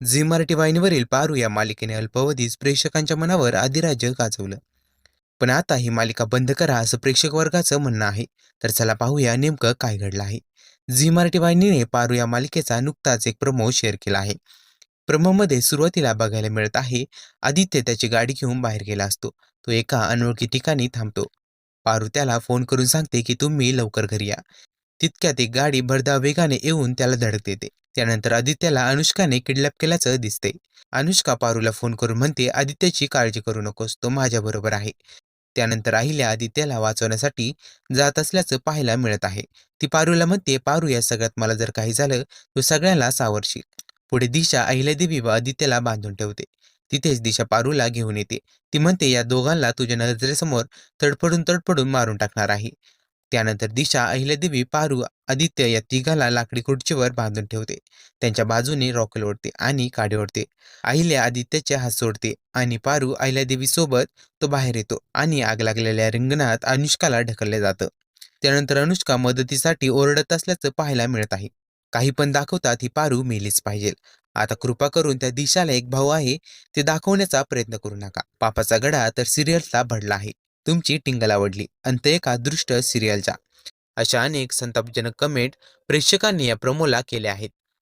Zee Marathi वाहिनीवरील पारू या मालिकेने अल्पावधीच प्रेक्षकांच्या मनावर अधिराज्य गाजवलं. पण आता ही मालिका बंद करा असं प्रेक्षक वर्गाचं म्हणणं आहे. तर चला पाहूया नेमकं काय घडलं आहे. झी मराठी वाहिनीने पारू या मालिकेचा नुकताच एक प्रमो शेअर केला आहे. प्रमोमध्ये सुरुवातीला बघायला मिळत आहे आदित्य त्याची गाडी घेऊन बाहेर गेला असतो. तो एका अनोळखी ठिकाणी थांबतो. पारू त्याला फोन करून सांगते की तुम्ही लवकर घरी या. तितक्यात एक गाडी भरधाव वेगाने येऊन त्याला धडक देते. त्यानंतर आदित्याला अनुष्काने किडनॅप केल्याचं दिसते अनुष्का पारूला फोन करून म्हणते आदित्याची काळजी करू नकोस तो माझ्याबरोबर आहे. त्यानंतर अहिल्या आदित्याला वाचवण्यासाठी जात असल्याचं पाहायला मिळत आहे. ती पारूला म्हणते पारू या सगळ्यात मला जर काही झालं तो सगळ्याला सावरशील. पुढे दिशा अहिल्यादेवी व आदित्याला बांधून ठेवते. तिथेच दिशा पारूला घेऊन येते. ती म्हणते या दोघांना तुझ्या नजरेसमोर तडफडून तडफडून मारून टाकणार आहे. त्यानंतर दिशा अहिल्यादेवी पारू आदित्य या तिघाला लाकडी खुर्चीवर बांधून ठेवते. त्यांच्या बाजूने रॉकेल ओढते आणि काडी ओढते. अहिल्या आदित्यचे हात सोडते आणि पारू अहिल्यादेवी सोबत तो बाहेर येतो आणि आग लागलेल्या रिंगणात अनुष्काला ढकललं जातं. त्यानंतर अनुष्का मदतीसाठी ओरडत असल्याचं पाहायला मिळत आहे. काही पण दाखवतात ही पारू मेलीच पाहिजे. आता कृपा करून त्या दिशाला एक भाऊ आहे ते दाखवण्याचा प्रयत्न करू नका. पापाचा गडा तर सिरियलचा भडला आहे. तुमची टिंगल आवडली. अंत एक अदृष्ट सिरियलचा अशा अनेक संतापजनक कमेंट प्रेक्षकांनी या प्रोमोला केल्या आहेत.